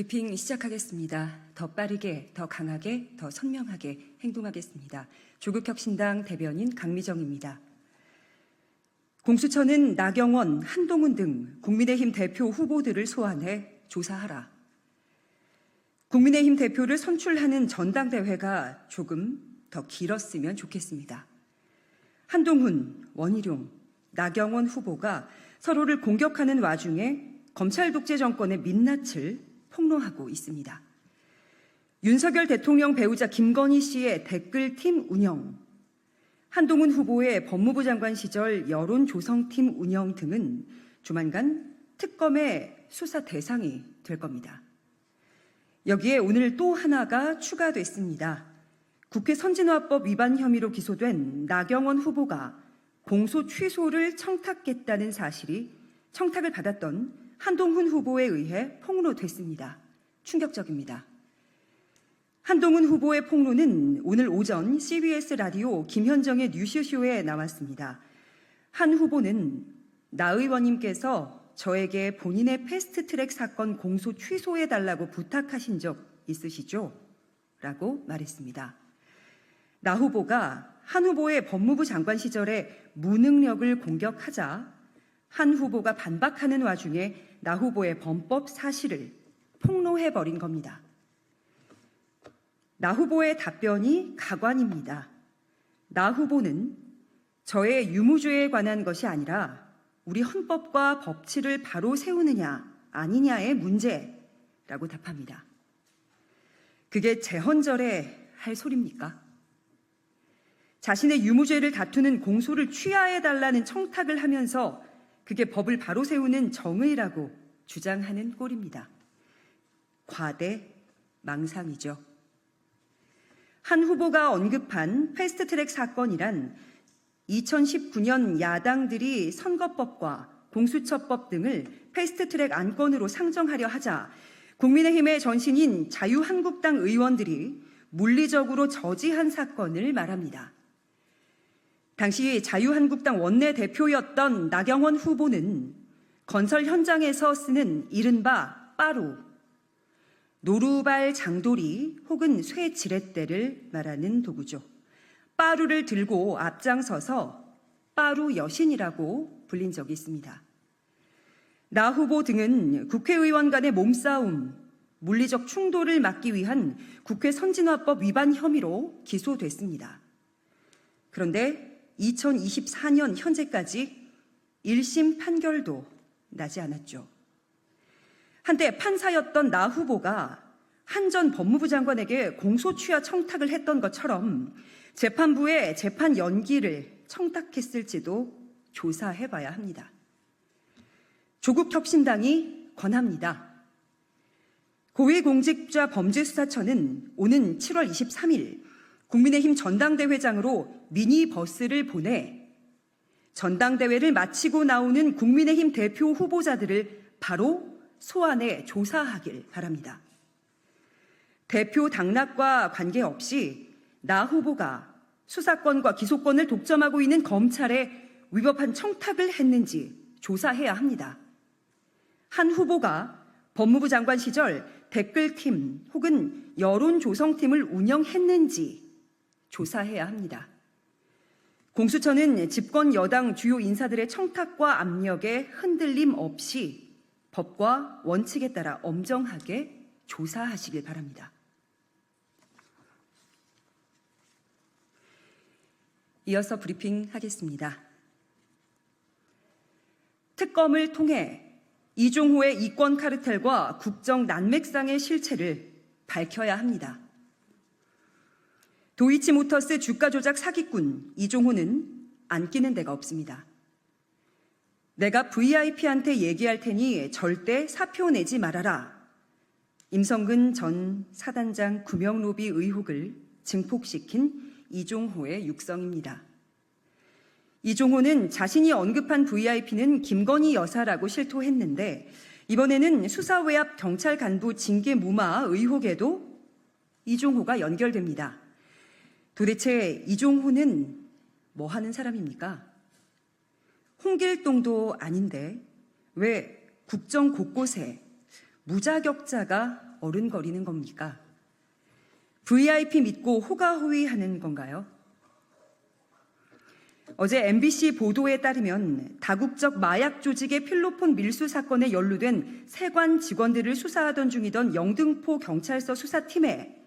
브리핑 시작하겠습니다. 더 빠르게, 더 강하게, 더 선명하게 행동하겠습니다. 조국혁신당 대변인 강미정입니다. 공수처는 나경원, 한동훈 등 국민의힘 대표 후보들을 소환해 조사하라. 국민의힘 대표를 선출하는 전당대회가 조금 더 길었으면 좋겠습니다. 한동훈, 원희룡, 나경원 후보가 서로를 공격하는 와중에 검찰 독재 정권의 민낯을 폭로하고 있습니다. 윤석열 대통령 배우자 김건희 씨의 댓글 팀 운영, 한동훈 후보의 법무부 장관 시절 여론 조성팀 운영 등은 조만간 특검의 수사 대상이 될 겁니다. 여기에 오늘 또 하나가 추가됐습니다. 국회 선진화법 위반 혐의로 기소된 나경원 후보가 공소 취소를 청탁했다는 사실이 청탁을 받았던 한동훈 후보에 의해 폭로됐습니다. 충격적입니다. 한동훈 후보의 폭로는 오늘 오전 CBS 라디오 김현정의 뉴스쇼에 나왔습니다. 한 후보는 나 의원님께서 저에게 본인의 패스트 트랙 사건 공소 취소해 달라고 부탁하신 적 있으시죠? 라고 말했습니다. 나 후보가 한 후보의 법무부 장관 시절에 무능력을 공격하자 한 후보가 반박하는 와중에 나 후보의 범법 사실을 폭로해 버린 겁니다. 나 후보의 답변이 가관입니다. 나 후보는 저의 유무죄에 관한 것이 아니라 우리 헌법과 법치를 바로 세우느냐 아니냐의 문제라고 답합니다. 그게 재헌절에 할 소리입니까? 자신의 유무죄를 다투는 공소를 취하해 달라는 청탁을 하면서 그게 법을 바로 세우는 정의라고 주장하는 꼴입니다. 과대 망상이죠. 한 후보가 언급한 패스트 트랙 사건이란 2019년 야당들이 선거법과 공수처법 등을 패스트 트랙 안건으로 상정하려 하자 국민의힘의 전신인 자유한국당 의원들이 물리적으로 저지한 사건을 말합니다. 당시 자유한국당 원내대표였던 나경원 후보는 건설 현장에서 쓰는 이른바 빠루, 노루발 장돌이 혹은 쇠 지렛대를 말하는 도구죠. 빠루를 들고 앞장서서 빠루 여신이라고 불린 적이 있습니다. 나 후보 등은 국회의원 간의 몸싸움, 물리적 충돌을 막기 위한 국회 선진화법 위반 혐의로 기소됐습니다. 그런데 2024년 현재까지 1심 판결도 나지 않았죠. 한때 판사였던 나 후보가 한전 법무부 장관에게 공소 취하 청탁을 했던 것처럼 재판부에 재판 연기를 청탁했을지도 조사해 봐야 합니다. 조국 혁신당이 권합니다. 고위공직자 범죄수사처는 오는 7월 23일 국민의힘 전당대회장으로 미니버스를 보내 전당대회를 마치고 나오는 국민의힘 대표 후보자들을 바로 소환해 조사하길 바랍니다. 대표 당락과 관계없이 나 후보가 수사권과 기소권을 독점하고 있는 검찰에 위법한 청탁을 했는지 조사해야 합니다. 한 후보가 법무부 장관 시절 댓글팀 혹은 여론조성팀을 운영했는지 조사해야 합니다. 공수처는 집권 여당 주요 인사들의 청탁과 압력에 흔들림 없이 법과 원칙에 따라 엄정하게 조사하시길 바랍니다. 이어서 브리핑 하겠습니다. 특검을 통해 이종호의 이권 카르텔과 국정 난맥상의 실체를 밝혀야 합니다. 도이치모터스 주가 조작 사기꾼 이종호는 안 끼는 데가 없습니다. 내가 VIP한테 얘기할 테니 절대 사표 내지 말아라. 임성근 전 사단장 구명 로비 의혹을 증폭시킨 이종호의 육성입니다. 이종호는 자신이 언급한 VIP는 김건희 여사라고 실토했는데 이번에는 수사 외압 경찰 간부 징계 무마 의혹에도 이종호가 연결됩니다. 도대체 이종호는 뭐 하는 사람입니까? 홍길동도 아닌데 왜 국정 곳곳에 무자격자가 어른거리는 겁니까? VIP 믿고 호가호위 하는 건가요? 어제 MBC 보도에 따르면 다국적 마약 조직의 필로폰 밀수 사건에 연루된 세관 직원들을 수사하던 중이던 영등포 경찰서 수사팀에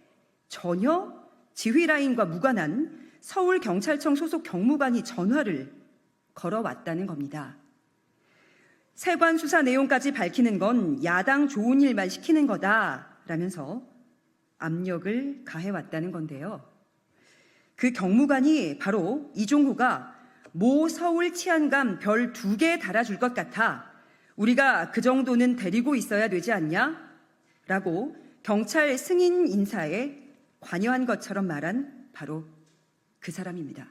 전혀 지휘 라인과 무관한 서울 경찰청 소속 경무관이 전화를 걸어왔다는 겁니다. 세관 수사 내용까지 밝히는 건 야당 좋은 일만 시키는 거다라면서 압력을 가해왔다는 건데요. 그 경무관이 바로 이종호가 모 서울 치안감 별 두 개 달아줄 것 같아 우리가 그 정도는 데리고 있어야 되지 않냐? 라고 경찰 승인 인사에 관여한 것처럼 말한 바로 그 사람입니다.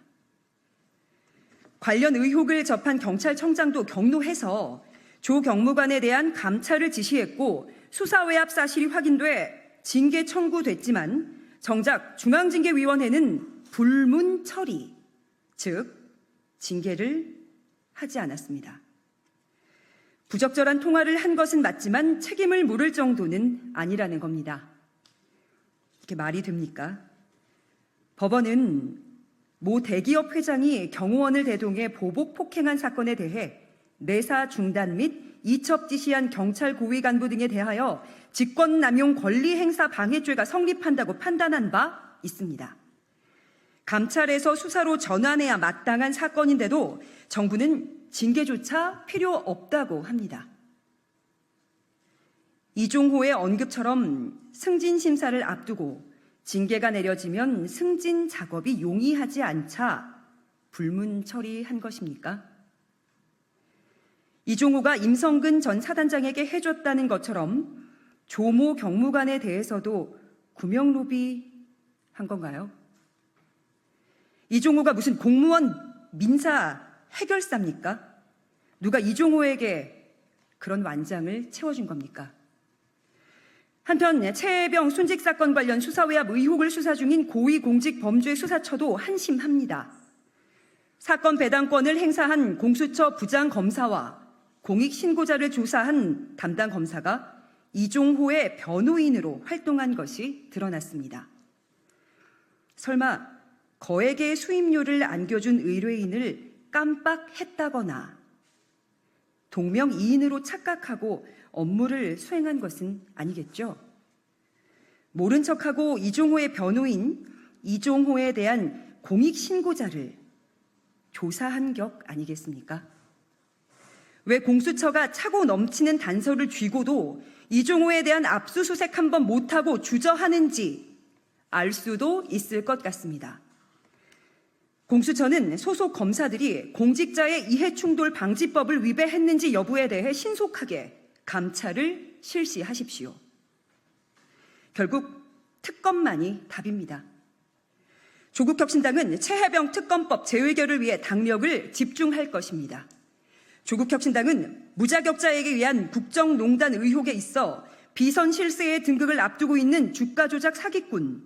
관련 의혹을 접한 경찰청장도 경로해서 조 경무관에 대한 감찰을 지시했고 수사 외압 사실이 확인돼 징계 청구됐지만 정작 중앙징계위원회는 불문 처리, 즉 징계를 하지 않았습니다. 부적절한 통화를 한 것은 맞지만 책임을 물을 정도는 아니라는 겁니다. 이게 말이 됩니까? 법원은 모 대기업 회장이 경호원을 대동해 보복 폭행한 사건에 대해 내사 중단 및 이첩 지시한 경찰 고위 간부 등에 대하여 직권남용 권리 행사 방해죄가 성립한다고 판단한 바 있습니다. 감찰에서 수사로 전환해야 마땅한 사건인데도 정부는 징계조차 필요 없다고 합니다. 이종호의 언급처럼 승진 심사를 앞두고 징계가 내려지면 승진 작업이 용이하지 않자 불문 처리한 것입니까? 이종호가 임성근 전 사단장에게 해줬다는 것처럼 조모 경무관에 대해서도 구명 로비 한 건가요? 이종호가 무슨 공무원 민사 해결사입니까? 누가 이종호에게 그런 완장을 채워준 겁니까? 한편 최혜병 순직 사건 관련 수사외압 의혹을 수사 중인 고위공직범죄 수사처도 한심합니다. 사건 배당권을 행사한 공수처 부장 검사와 공익 신고자를 조사한 담당 검사가 이종호의 변호인으로 활동한 것이 드러났습니다. 설마 거액의 수임료를 안겨준 의뢰인을 깜빡했다거나 동명이인으로 착각하고 업무를 수행한 것은 아니겠죠. 모른 척하고 이종호의 변호인 이종호에 대한 공익 신고자를 조사한 격 아니겠습니까? 왜 공수처가 차고 넘치는 단서를 쥐고도 이종호에 대한 압수수색 한 번 못하고 주저하는지 알 수도 있을 것 같습니다. 공수처는 소속 검사들이 공직자의 이해충돌 방지법을 위배했는지 여부에 대해 신속하게 감찰을 실시하십시오. 결국 특검만이 답입니다. 조국 혁신당은 최혜병 특검법 재의결을 위해 당력을 집중할 것입니다. 조국 혁신당은 무자격자에게 의한 국정농단 의혹에 있어 비선 실세의 등극을 앞두고 있는 주가 조작 사기꾼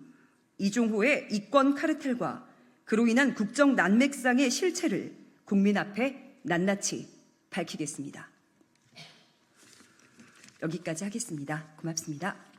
이종호의 이권 카르텔과 그로 인한 국정 난맥상의 실체를 국민 앞에 낱낱이 밝히겠습니다. 여기까지 하겠습니다. 고맙습니다.